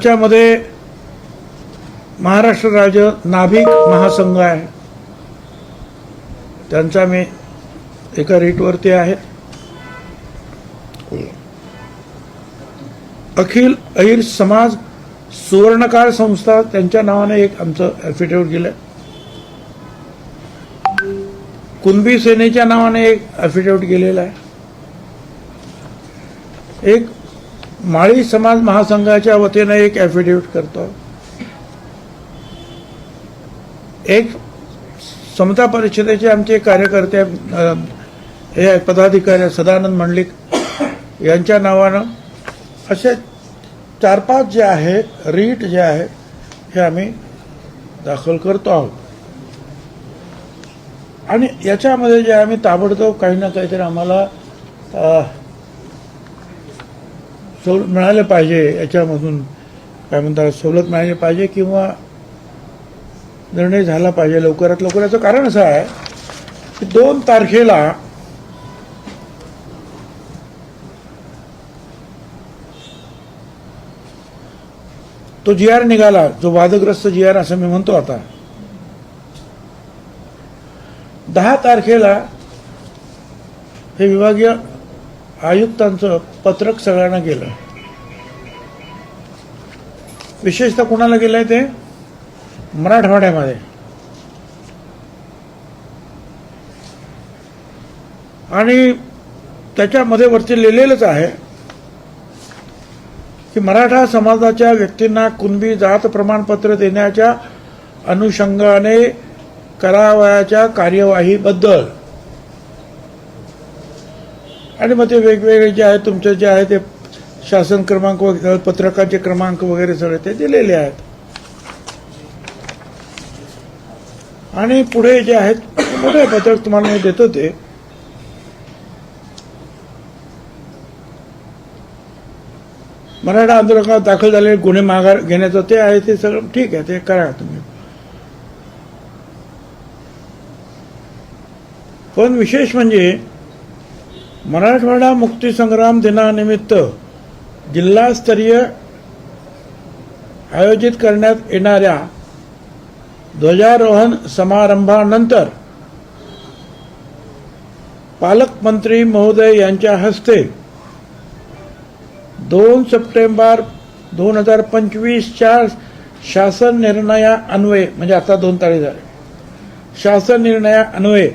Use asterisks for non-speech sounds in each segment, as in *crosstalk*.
त्याच्यामध्ये महाराष्ट्र राज्य नाभिक महासंघ आहे. त्यांचा मी एका रीटवरती आहे. अखिल अहिर समाज सुवर्णकाळ संस्था त्यांच्या नावाने एक आमचं ॲफिडेव्हिट गेलं कुणबी सेनेच्या नावाने एक ॲफिडेव्हिट गेलेला आहे. एक माळी समाज महासंघाच्या वतीनं एक ॲफिडेविट करतो. एक समता परिषदेचे आमचे कार्यकर्ते हे पदाधिकारी सदानंद मंडलिक यांच्या नावानं असे चार पाच जे आहे रीट जे आहे हे आम्ही दाखल करतो आहोत. आणि याच्यामध्ये जे आम्ही ताबडतोब काही ना काहीतरी आम्हाला सवलत मिळाले पाहिजे याच्यामधून काय म्हणतात सवलत मिळाली पाहिजे किंवा निर्णय झाला पाहिजे लवकरात लवकर. याचं कारण असं आहे की दोन तारखेला तो जी आर निघाला जो वादग्रस्त जी आर असं मी म्हणतो आता. दहा तारखेला हे विभागीय आयुक्तांचं पत्रक सगळ्यांना गेलं. विशेषतः कुणाला गेलंय ते? मराठवाड्यामध्ये. आणि त्याच्यामध्ये वरती लिहिलेलंच आहे की मराठा समाजाच्या व्यक्तींना कुणबी जात प्रमाणपत्र देण्याच्या अनुषंगाने करावयाच्या कार्यवाहीबद्दल आणि मग ते वेगवेगळे जे आहे तुमचे जे आहे ते शासन क्रमांक वगैरे पत्रकाचे क्रमांक वगैरे सगळे ते दिलेले आहेत. आणि पुढे जे आहेत मोठे पत्रक तुम्हाला मी देतो ते. मराठा आंदोलनात दाखल झालेले गुन्हे माघार घेण्याचं ते आहे ते सगळं ठीक आहे ते करा तुम्ही. पण विशेष म्हणजे मराठवाडा मुक्तीसंग्राम दिनानिमित्त जिल्हास्तरीय आयोजित करण्यात येणाऱ्या ध्वजारोहण समारंभानंतर पालकमंत्री महोदय यांच्या हस्ते दोन सप्टेंबर दोन हजार पंचवीसच्या शासन निर्णया अन्वये म्हणजे आता दोन तारीख झाले. शासन निर्णया अन्वये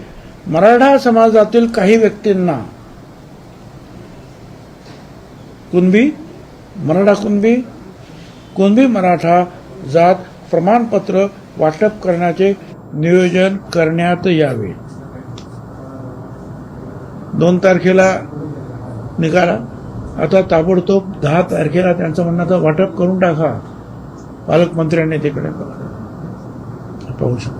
मराठा समाजातील काही व्यक्तींना कुणबी? मराठा कुणबी? कुणबी मराठा जात प्रमाणपत्र वाटप करण्याचे नियोजन करण्यात यावे. दोन तारखेला निघाला. आता ताबडतोब दहा तारखेला त्यांचं म्हणणं वाटप करून टाका. पालकमंत्र्यांनी तिकडे पाहू शकतो.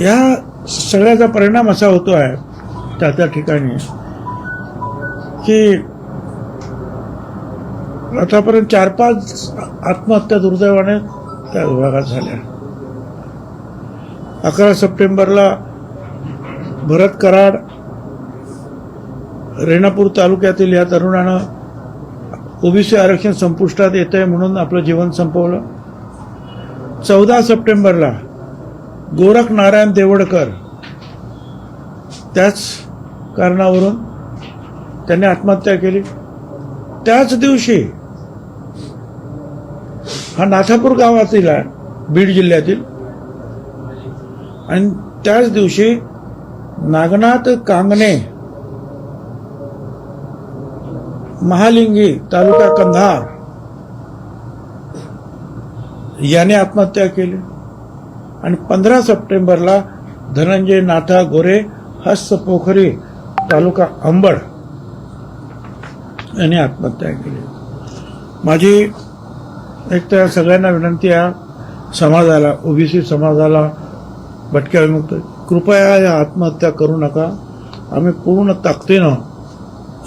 या सगळ्याचा परिणाम असा होतो आहे त्या त्या ठिकाणी. की आतापर्यंत चार पाच आत्महत्या दुर्दैवाने त्या विभागात झाल्या. अकरा सप्टेंबरला भरत कराड रेणापूर तालुक्यातील या तरुणानं ओबीसी आरक्षण संपुष्टात येत आहे म्हणून आपलं जीवन संपवलं. चौदा सप्टेंबरला गोरख नारायण देवडकर त्याच कारणावरून त्यांनी आत्महत्या केली. त्याच दिवशी हा नाथापूर गावातील आहे बीड जिल्ह्यातील. आणि त्याच दिवशी नागनाथ कांगणे महालिंगी तालुका कंधार याने आत्महत्या केली. आणि पंधरा सप्टेंबरला धनंजय नाथा गोरे हस्त पोखरी तालुका अंबड यांनी आत्महत्या केली. माझी एक तर सगळ्यांना विनंती आहे समाजाला ओबीसी समाजाला भटक्या विमुक्त कृपया या आत्महत्या करू नका. आम्ही पूर्ण ताकदीनं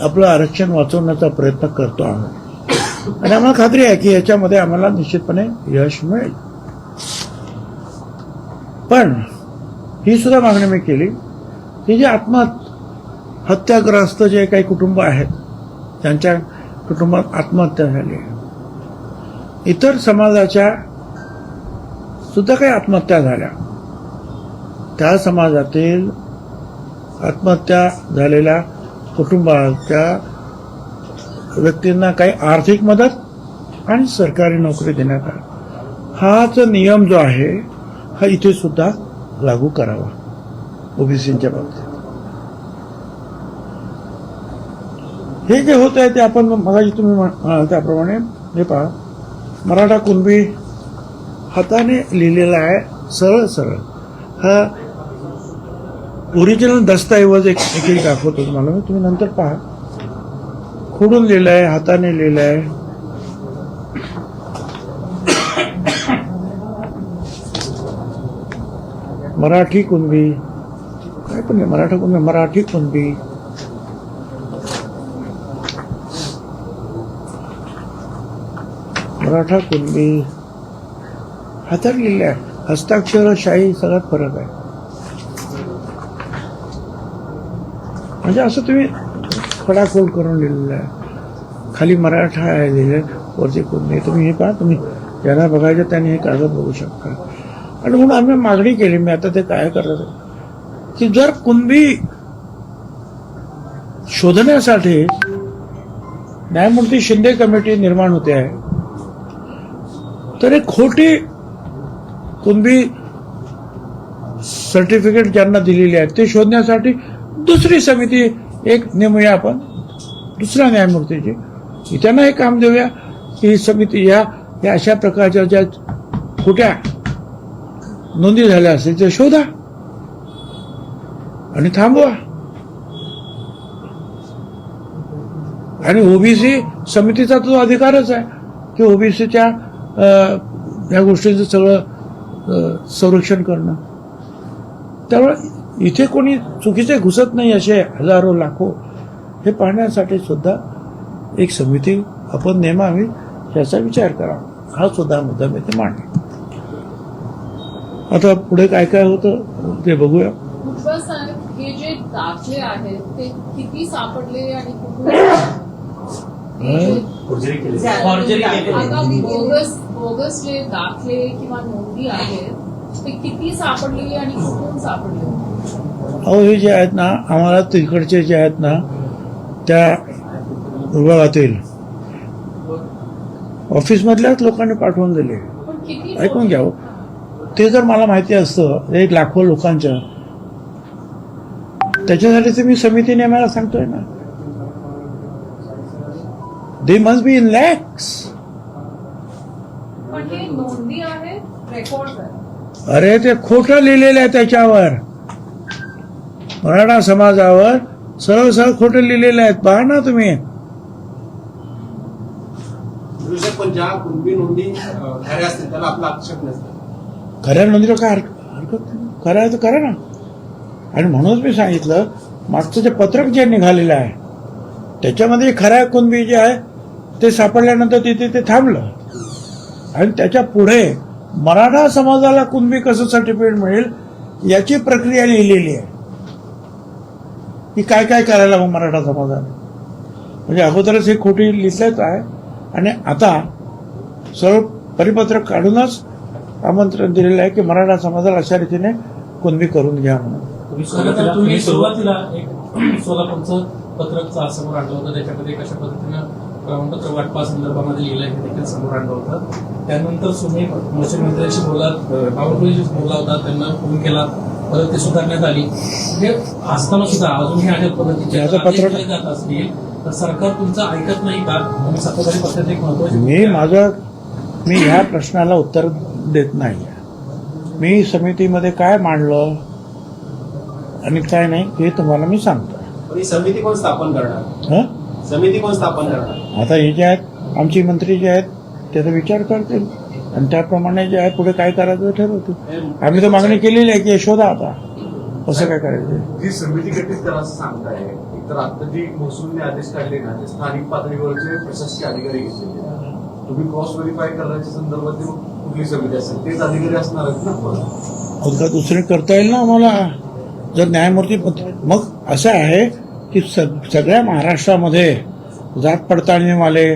आपलं आरक्षण वाचवण्याचा प्रयत्न करतो आहोत आणि आम्हाला खात्री आहे की याच्यामध्ये आम्हाला निश्चितपणे यश मिळेल. पण ही सुद्धा मागणी मी केली की जे आत्महत्याग्रस्त जे काही कुटुंब आहेत त्यांच्या कुटुंबात आत्महत्या झाली. इतर समाजाच्या सुद्धा काही आत्महत्या झाल्या. त्या समाजातील आत्महत्या झालेल्या कुटुंबाच्या व्यक्तींना काही आर्थिक मदत आणि सरकारी नोकरी देण्यात आली. हाच नियम जो आहे हा इथे सुद्धा लागू करावा. ओबीसीच्या बाबतीत. हे जे होत आहे ते आपण मगाशी तुम्ही म्हणाल त्याप्रमाणे हे पहा. मराठा कुणबी हाताने लिहिलेला आहे सरळ सरळ. हा ओरिजिनल दस्तऐवज एक एक दाखवतो तुम्हाला मी. तुम्ही नंतर पहा. खोडून लिहिलं आहे हाताने लिहिलं आहे. मराठी कुणबी काय पण नाही मराठा कुणबी मराठी कुणबी. मराठा कुणबी हातात हस्ताक्षरशाही आहे सगळ्यात फरक आहे. म्हणजे असं तुम्ही खडाखोल करून लिहिलेलं आहे. खाली मराठा आहे लिहिलं वरती कुणबी तुम्ही हे पहा तुम्ही ज्यांना बघायचं त्यांनी हे कागद बघू शकता. आणि म्हणून आम्ही मागणी केली मी आता ते काय करत की जर कुणबी शोधण्यासाठी न्यायमूर्ती शिंदे कमिटी निर्माण होते आहे तर एक खोटी कुणबी सर्टिफिकेट ज्यांना दिलेली आहे ते शोधण्यासाठी दुसरी समिती एक नेमूया आपण दुसऱ्या न्यायमूर्तीची. त्यांना हे काम देऊया की ही समिती या या अशा प्रकारच्या ज्या खोट्या नोंदी झाल्या असतील त्या शोधा आणि थांबवा. आणि ओबीसी समितीचा तो अधिकारच आहे की ओबीसीच्या या गोष्टींचं सगळं संरक्षण करणं. त्यामुळे इथे कोणी चुकीचे घुसत नाही असे हजारो लाखो हे पाहण्यासाठी सुद्धा एक समिती आपण नेमावी याचा विचार करावा. हा सुद्धा मुद्दा मी ते मांडला आता पुढे काय काय होतं ते बघूया. हे जे दाखले आहेत ते किती सापडले आणि कुठून हे बोगस जे दाखले किंवा नोंदी आहेत ते किती सापडलेले आणि कुठून सापडले अहो हे जे आहेत ना आम्हाला तिकडचे जे आहेत ना त्या विभागातील ऑफिसमधल्याच लोकांनी पाठवून दिले. ऐकून घ्यावं ते जर मला माहिती असतं एक लाखो लोकांच्या त्याच्यासाठी मी समिती नेमायला सांगतोय ना. They must be in lakhs पण हे नोंदी आहेत रेकॉर्ड आहेत अरे ते खोटं लिहिलेलं आहे त्याच्यावर. मराठा समाजावर सरळ सरळ खोटं लिहिलेलं आहेत पहा ना तुम्ही. खऱ्या नोंदीला काय हरक- हरकत खरं आहे तर करा ना. आणि म्हणूनच मी सांगितलं मागचं जे पत्रक जे निघालेलं आहे त्याच्यामध्ये खऱ्या कुणबी जे आहे ते सापडल्यानंतर तिथे ते थांबलं. आणि त्याच्या पुढे मराठा समाजाला कुणबी कसं सर्टिफिकेट मिळेल याची प्रक्रिया लिहिलेली आहे. की काय काय करायला मग मराठा समाजाने? म्हणजे अगोदरच हे खोटी लिहिलंच आहे. आणि आता सरळ परिपत्रक काढूनच आमंत्रण दिलेलं आहे की मराठा समाजाला अशा रीतीने कुणबी करून घ्या म्हणून. तुम्ही सुरुवातीला एक *clears throat* सोलापूरचं पत्रक समोर आणलं होतं. त्याच्यामध्ये कशा पद्धतीनं प्रमाणपत्र वाटपा संदर्भामध्ये लिहिलं हे देखील समोर आणलं होतं. त्यानंतर तुम्ही महसूल मंत्र्यांशी बोललात बावनकुळेशी बोलला होता त्यांना फोन केला. परत ते सुधारण्यात आली. म्हणजे असताना सुद्धा अजूनही अशा पद्धतीचे जात असतील. तर सरकार तुमचं ऐकत नाही का? तुम्ही सत्ताधारी एक महत्वाची मी माझं मी ह्या प्रश्नाला उत्तर देत नाही. मी समितीमध्ये काय मांडलं आणि काय नाही हे तुम्हाला मी सांगतो ही समिती कोण स्थापन करणार? हं? समिती कोण स्थापन करणार? आता हे जे आहेत आमचे मंत्री जे आहेत त्याचा विचार करतील. आणि त्याप्रमाणे जे आहे पुढे काय करायचं ते ठरवतील. आम्ही तर मागणी केलेली आहे की शोधा आता. कसं काय करायचं जी समिती गठीत करा असं सांगताय. तर आता जी महसूलने आदेश काढले ना ते स्थानिक पातळीवरचे प्रशासकीय अधिकारी घेतलेले तुम्ही क्रॉस व्हेरीफाय करण्याच्या संदर्भात कुठली समिती असेल तेच अधिकारी असणार आहेत ना दुसरे करता येईल ना आम्हाला? जर न्यायमूर्ती मग असं आहे की सग- सगळ्या महाराष्ट्रामध्ये जात पडताळणीवाले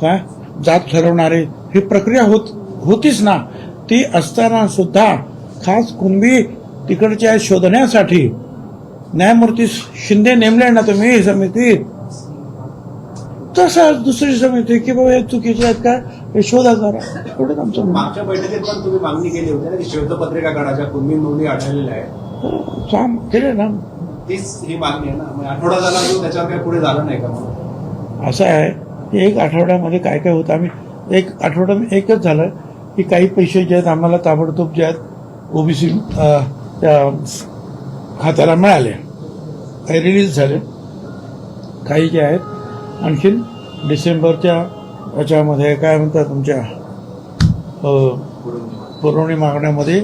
काय जात ठरवणारे ही प्रक्रिया होत होतीच ना. ती असताना सुद्धा खास कुणबी तिकडच्या शोधण्यासाठी न्यायमूर्ती शिंदे नेमले ना तुम्ही ही समिती? तसंच दुसरी समिती की बाबा हे चुकीचे आहेत का? हे शोधा जरा. एवढंच आमचं. मागच्या बैठकीत पण तुम्ही मागणी केली होती ना की श्वेतपत्रिका काढायच्या कुणबी नोंदी आढळलेल्या आहे काम केले ना. तीच ही मागणी आहे ना. आठवडा झाला अजून त्याच्यावर काही पुढे झालं नाही का असं आहे. की एक आठवड्यामध्ये काय काय होतं आम्ही एक आठवड्यात म्हणजे एकच झालं की काही पैसे जे आहेत आम्हाला ताबडतोब जे आहेत ओबीसी त्या खात्याला मिळाले. काही रिलीज झाले. काही जे आहेत आणखीन डिसेंबरच्या याच्यामध्ये काय म्हणतात तुमच्या पुरवणी मागण्यामध्ये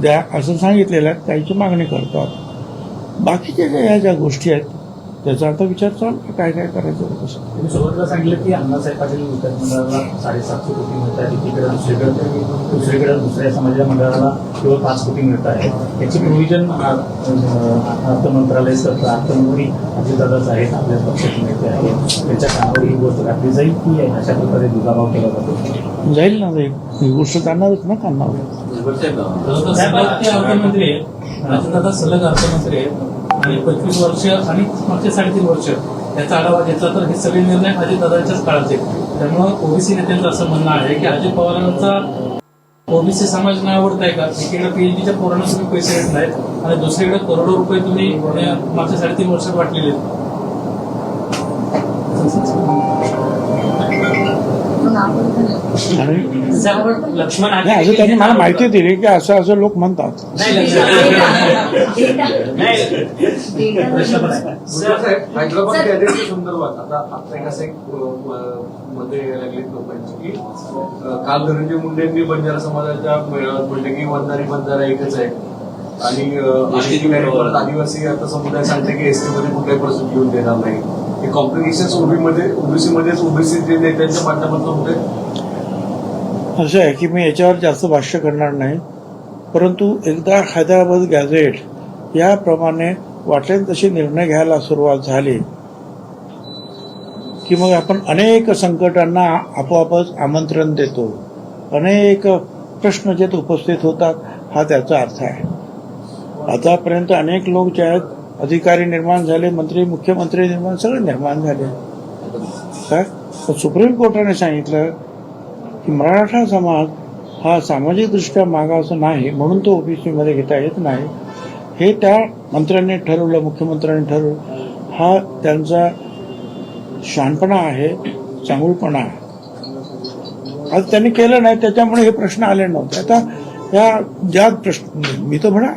द्या असं सांगितलेलं आहे काहीची मागणी करतात. बाकीच्या ज्या ह्या ज्या गोष्टी आहेत त्याचा आता विचार चालू काय काय करायचं कसं? तुम्ही सुरुवातीला सांगितलं की अण्णासाहेब पाटील विकास मंडळाला साडेसातशे कोटी मिळत आहे एकीकडे दुसरीकडे दुसरीकडे दुसऱ्या समाजाच्या मंडळाला केवळ पाच कोटी मिळत आहे याची प्रोव्हिजन अर्थ मंत्रालय सरकार अर्थमंत्री अजितदादाच आहेत आपल्या पक्षाचे नेते आहेत. त्यांच्या कानावर ही गोष्ट घातली जाईल की अशा प्रकारे दुजाभाव केला जातो? जाईल ना जाईल. ही गोष्ट जाणारच ना सलग ते अर्थमंत्री आहेत. राजदादा सलग अर्थमंत्री आहेत. आणि पंचवीस वर्ष आणि मागचे साडेतीन वर्ष याचा आढावा घेतला तर हे सगळे निर्णय अजितदादांच्याच काळाचे त्यामुळं ओबीसी नेत्यांचं असं म्हणणं आहे की अजित पवारांचा ओबीसी समाज नाही आवडताय का? एकीकडे पीएचडीच्या पोरांना तुम्ही पैसे देत नाहीत आणि दुसरीकडे करोडो रुपये तुम्ही मागच्या साडेतीन वर्षात वाटलेले आहेत. लक्ष्मण नाही असं त्यांनी मला माहिती दिली की असं असं लोक म्हणतात. हैदराबाद गॅजेटच्या संदर्भात आता आता एक असं एक मध्ये लागलीत लोकांची की काल धनंजय मुंडेंनी बंजारा समाजाच्या मेळाव्यात म्हणले की वंजारी बंजारा एकच आहे आणि आदिवासी आता समुदाय सांगते की एसटी मध्ये कुठल्याही परिस्थिती घेऊन देणार नाही हे कॉम्प्लिकेशन ओबी मध्ये ओबीसी ओबीसी जे नेत्यांच्या माध्यमातून होते असं आहे की मी याच्यावर जास्त भाष्य करणार नाही. परंतु एकदा हैदराबाद गॅझेट याप्रमाणे वाटेल तसे निर्णय घ्यायला सुरुवात झाली की मग आपण अनेक संकटांना आपोआपच आमंत्रण देतो. अनेक प्रश्न जे उपस्थित होतात हा त्याचा अर्थ आहे. आतापर्यंत अनेक लोक जे आहेत अधिकारी निर्माण झाले मंत्री मुख्यमंत्री निर्माण सगळे निर्माण झाले. काय? सुप्रीम कोर्टाने सांगितलं की मराठा समाज हा सामाजिकदृष्ट्या मागास नाही म्हणून तो ओबीसीमध्ये घेता येत नाही. हे त्या मंत्र्यांनी ठरवलं मुख्यमंत्र्यांनी ठरवलं. हा त्यांचा शहाणपणा आहे चांगुलपणा आहे. आज त्यांनी केलं नाही त्याच्यामुळे हे प्रश्न आले नव्हते. आता या ज्या प्रश्न मी तर म्हणा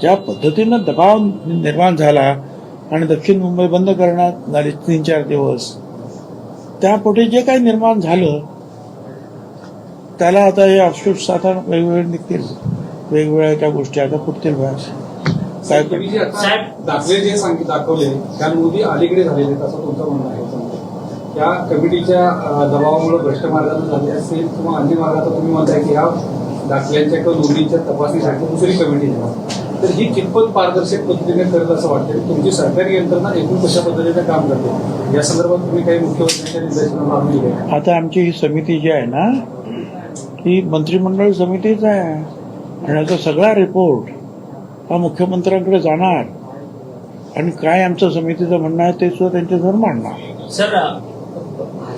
ज्या पद्धतीनं दबाव निर्माण झाला आणि दक्षिण मुंबई बंद करण्यात झाले तीन चार दिवस त्यापोटी जे काही निर्माण झालं त्याला आता हे अफसूस आता वेगवेगळे निघतील. वेगवेगळ्या त्या गोष्टी आता फुटतील व्यास काय तुम्ही जे आता दाखले जे सांगित दाखवले त्या नोंदी अलीकडे झालेले असं तुमचं म्हणणं आहे. त्या कमिटीच्या दबावामुळे भ्रष्ट मार्गातून झाले असतील किंवा अन्य मार्गातून तुम्ही म्हणताय की ह्या दाखल्यांच्या किंवा नोंदींच्या तपासणीसाठी दुसरी कमिटी द्या तर ही कितपत पारदर्शक पद्धतीने करत असं वाटतं तुमची सरकारी यंत्रणा एकूण कशा पद्धतीने काम करते? या संदर्भात तुम्ही काही मुख्यमंत्र्यांच्या मागणी आता आमची ही समिती जी आहे ना ही मंत्रिमंडळ समितीच आहे. आणि याचा सगळा रिपोर्ट हा मुख्यमंत्र्यांकडे जाणार. आणि काय आमचं समितीचं म्हणणं आहे ते सुद्धा त्यांच्यासमोर मांडणार. सर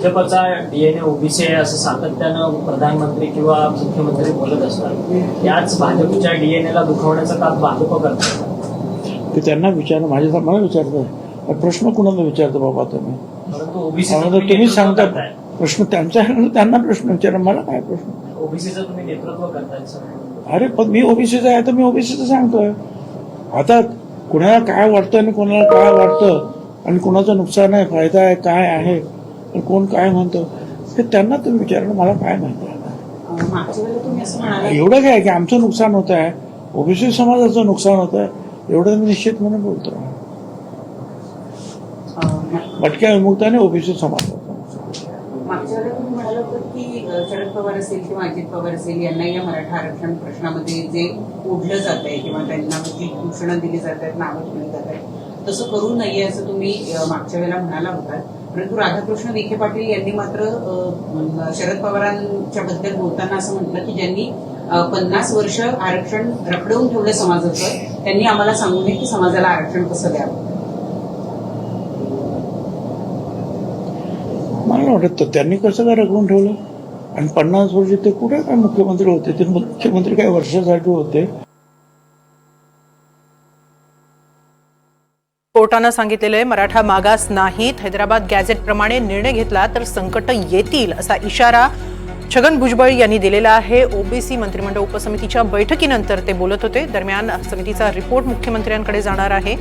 भाजपचा डीएनए ओबीसी आहे असं सातत्यानं प्रधानमंत्री किंवा मुख्यमंत्री बोलत असतात. याच भाजपच्या डीएनए ला दुखवण्याचं काम भाजप करतात. ते त्यांना विचार माझ्या मला विचारतो प्रश्न कुणाला विचारतो बाबा तुम्ही? ओबीसी तुम्ही सांगता प्रश्न त्यांचा आहे ना, त्यांना प्रश्न विचारा. मला काय प्रश्न? ओबीसीचं तुम्ही नेतृत्व करताय अरे पण मी ओबीसीचा आहे तर मी ओबीसीचं सांगतोय. आता कुणाला काय वाटतं आणि कोणाला काय वाटतं आणि कुणाचं नुकसान आहे फायदा आहे काय आहे? आणि कोण काय म्हणतो? हे त्यांना तुम्ही विचारणं मला काय म्हणाला एवढं काय की आमचं नुकसान होत आहे? ओबीसी समाजाचं नुकसान होत आहे? एवढं मी निश्चित म्हणून बोलतो. भटक्या विमुक्ताने ओबीसी समाजाचं मागच्या वेळेला तुम्ही म्हणाला होतं शरद पवार असेल किंवा अजित पवार असेल यांना या मराठा आरक्षण प्रश्नामध्ये जे ओढलं जात आहे किंवा त्यांना जी घोषणा दिली जात आहेत नावं ठेवली जात आहेत तसं करू नये असं तुम्ही मागच्या वेळेला म्हणाला होता. परंतु राधाकृष्ण विखे पाटील यांनी मात्र शरद पवारांच्या बद्दल बोलताना असं म्हटलं की ज्यांनी पन्नास वर्ष आरक्षण रखडवून ठेवलं समाजाचं त्यांनी आम्हाला सांगू नये की समाजाला आरक्षण कसं द्यावं. मला वाटत. तर त्यांनी कसं काय रखवून ठेवलं? आणि पन्नास वर्ष ते कुठे काय मुख्यमंत्री होते? ते मुख्यमंत्री काय वर्षासाठी होते? कोर्टानं सांगितलेलं आहे मराठा मागास नाहीत. हैदराबाद गॅझेटप्रमाणे निर्णय घेतला तर संकट येतील असा इशारा छगन भुजबळ यांनी दिलेला आहे. ओबीसी मंत्रिमंडळ उपसमितीच्या बैठकीनंतर ते बोलत होते. दरम्यान समितीचा रिपोर्ट मुख्यमंत्र्यांकडे जाणार आहे.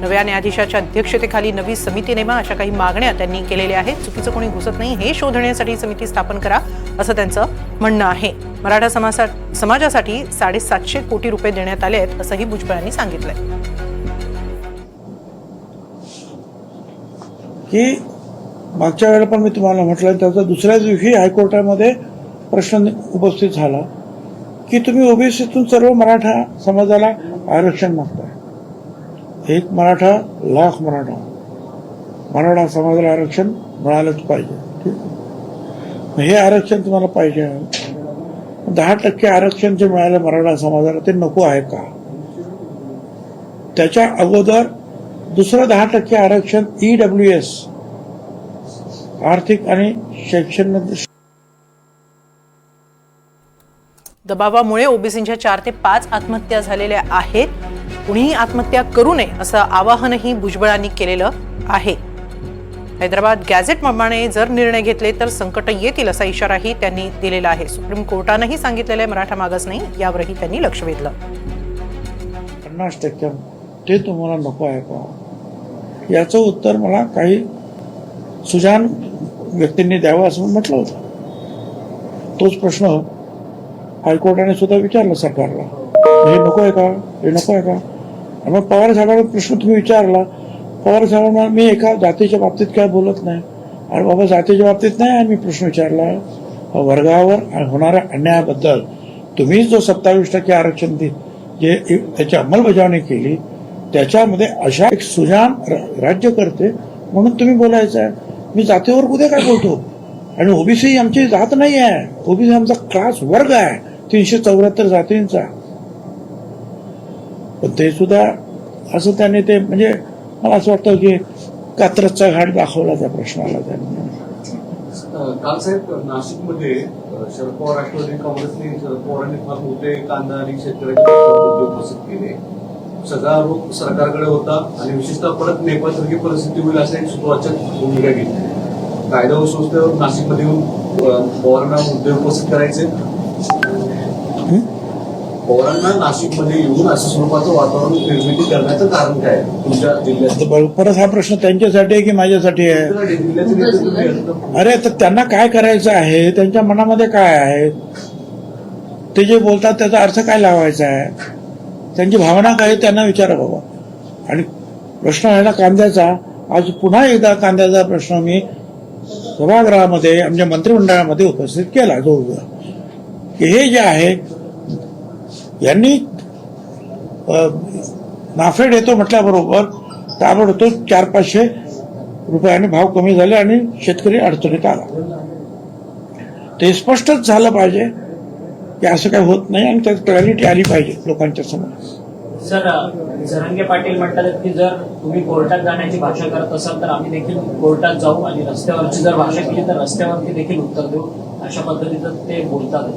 नव्या न्यायाधीशाच्या अध्यक्षतेखाली नवी समिती नेमा अशा काही मागण्या त्यांनी केलेल्या आहेत. चुकीचं कोणी घुसत नाही हे शोधण्यासाठी समिती स्थापन करा असं त्यांचं म्हणणं आहे. मराठा समाजा समाजासाठी साडेसातशे कोटी रुपये देण्यात आले आहेत असंही भुजबळांनी आहे की मागच्या वेळेला पण मी तुम्हाला म्हटलं त्याचा दुसऱ्या दिवशी हायकोर्टामध्ये प्रश्न उपस्थित झाला की तुम्ही ओबीसीतून सर्व मराठा समाजाला आरक्षण मागताय. एक मराठा लाख मराठा. मराठा समाजाला आरक्षण मिळालंच पाहिजे. ठीक हे आरक्षण तुम्हाला पाहिजे. दहा टक्के आरक्षण जे मिळालं मराठा समाजाला ते नको आहे का? त्याच्या अगोदर दुसरं दहा टक्के आरक्षण ईडब्ल्यू एस आर्थिक आणि शैक्षणिक दबावामुळे ओबीसींच्या चार ते पाच आत्महत्या झालेल्या आहेत. कुणीही आत्महत्या करू नये असं आवाहनही भुजबळांनी केलेलं आहे. हैदराबाद गॅझेटप्रमाणे जर निर्णय घेतले तर संकट येतील असा इशाराही त्यांनी दिलेला आहे. सुप्रीम कोर्टानंही सांगितलेलं आहे मराठा मागास नाही यावरही त्यांनी लक्ष वेधलं. पन्नास टक्के ते तुम्हाला नको आहे का? याचं उत्तर मला काही सुजान व्यक्तींनी द्यावं असं म्हटलं होतं. तोच प्रश्न हायकोर्टाने सुद्धा विचारला सरकारला. हे नको आहे का? हे नको आहे का? आणि मग पवार साहेबांना प्रश्न तुम्ही विचारला. पवार साहेबांना मी एका जातीच्या बाबतीत काय बोलत नाही. आणि बाबा जातीच्या बाबतीत नाही आणि मी प्रश्न विचारला. वर्गावर होणाऱ्या अन्यायाबद्दल तुम्ही जो सत्तावीस टक्के आरक्षण दे जे त्याची अंमलबजावणी केली त्याच्यामध्ये अशा एक सुजान राज्य करते म्हणून तुम्ही बोलायचं आहे मी जातीवर उद्या काय बोलतो? आणि ओबीसी आमची जात नाही आहे. ओबीसी आमचा क्लास वर्ग आहे. तीनशे चौऱ्याहत्तर जातींचा. पण ते सुद्धा असं त्याने ते म्हणजे मला असं वाटतं की कात्रचा घाट दाखवला त्या प्रश्नाला त्यांनी. काल साहेब नाशिकमध्ये शरद पवार राष्ट्रवादी काँग्रेसने शरद पवारांनी फार मोठे कांदा आणि शेतकऱ्यांचे मुद्दे उपस्थित केले. सगळा आरोप सरकारकडे होता आणि विशेषतः परत नेपाळसारखी परिस्थिती होईल अशा एक सुतवाचक भूमिका घेतली. कायदा व संस्थेवर नाशिकमध्ये येऊन पवारांना मुद्दे उपस्थित करायचे. पवारांना नाशिकमध्ये येऊन अशा स्वरूपाचं वातावरण निर्मिती करण्याचं कारण काय? तुमच्या जिल्ह्यात? परत हा प्रश्न त्यांच्यासाठी आहे की माझ्यासाठी आहे. अरे तर त्यांना काय करायचं आहे? त्यांच्या मनामध्ये काय आहे? ते जे बोलतात त्याचा अर्थ काय लावायचा आहे? त्यांची भावना काय त्यांना विचारा बाबा. आणि प्रश्न आहे ना कांद्याचा. आज पुन्हा एकदा कांद्याचा प्रश्न मी सभागृहामध्ये आमच्या मंत्रिमंडळामध्ये उपस्थित केला जवळजवळ की हे जे आहे यांनी नाफेड येतो म्हटल्याबरोबर ताबडतोब चार पाचशे रुपयाने भाव कमी झाले आणि शेतकरी अडचणीत आला. ते स्पष्टच झालं पाहिजे. की असं काही होत नाही आणि त्यात क्लॅरिटी आली पाहिजे लोकांच्या समोर. सर झरंगे पाटील म्हणतात की जर तुम्ही कोर्टात जाण्याची भाषा करत असाल तर आम्ही देखील कोर्टात जाऊ आणि रस्त्यावरची जर भाषा केली तर रस्त्यावरती देखील उत्तर देऊ. अशा पद्धतीचं ते बोलतात.